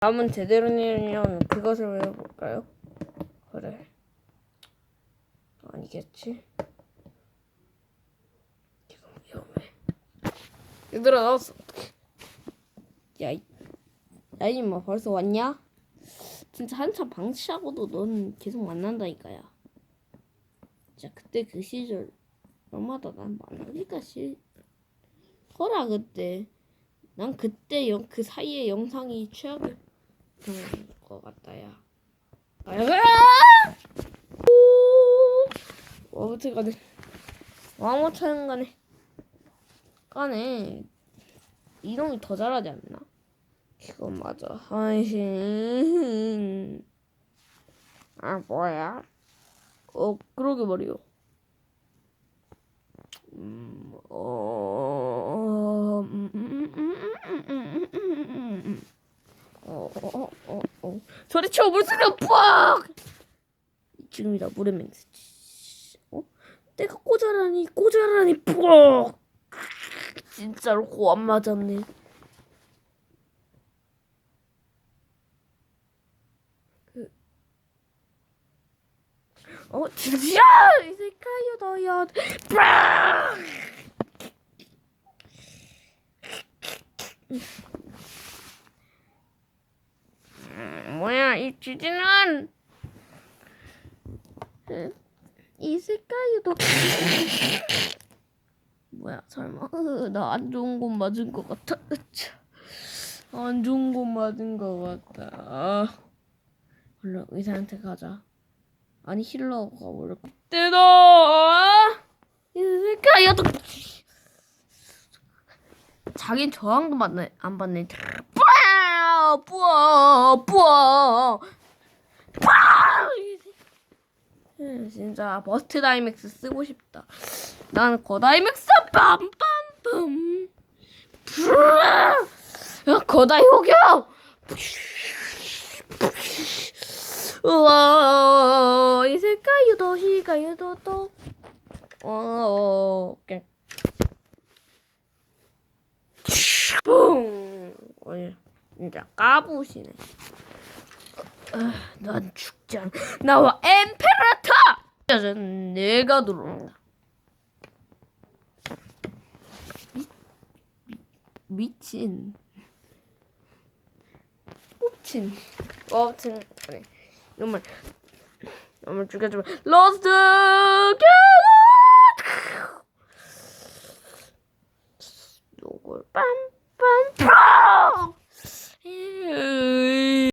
다음은 제대로 내려면 그것을 외워볼까요? 그래. 아니겠지? 지금 위험해. 얘들아 나왔어. 야, 이- 야 이마 벌써 왔냐? 진짜 한참 방치하고도 넌 계속 만난다니까 야. 진짜 그때 그 시절 너마다 난 만나기가 싫. 허라 그때. 난 그때 영, 그 사이에 영상이 최악의 좋은 것 같아요. 아무튼 간에 아무튼 간에 간에 이놈이 더 잘하지 않나? 그건 맞아. 아이씨. 아 뭐야? 어 그러게 말이요. 음, 어, 음, 음, 음. 어, 어, 어, 어. 소리쳐 물소리가 빡! 지금이다 물의 맹세. 어? 내가 꼬자라니 꼬자라니 빡! 진짜로 고 안 맞았네. 그, 어, 진짜 이 새끼야 너야. 빡! 음, 뭐야 이 쥐지는 이 색깔이 더 뭐야 설마. 나 안 좋은 곳 맞은 것 같아. 안 좋은 곳 맞은 것 같다 얼른 의사한테 가자. 아니 힐러가 원래 뜯어! 이 색깔이 더 자긴 저항도 받네. 안 받네. 뿌아! 뿌아 뿌아 뿌아 음, 진짜 버스트 다이맥스 쓰고 싶다. 난 거다이맥스 빰빰빰. 거다 효교 우와 이 색깔 유도 희가 유도 또. 어, 오케이. 뿡 진짜 까부시네. 아, 난 죽지 않. 나와 엠페라타. 짜잔, 내가 들어온다. 미, 미, 친 꼽친. 꼽친. 아니, 정말. 너무 죽여주면 러스트 캐논 요걸 빰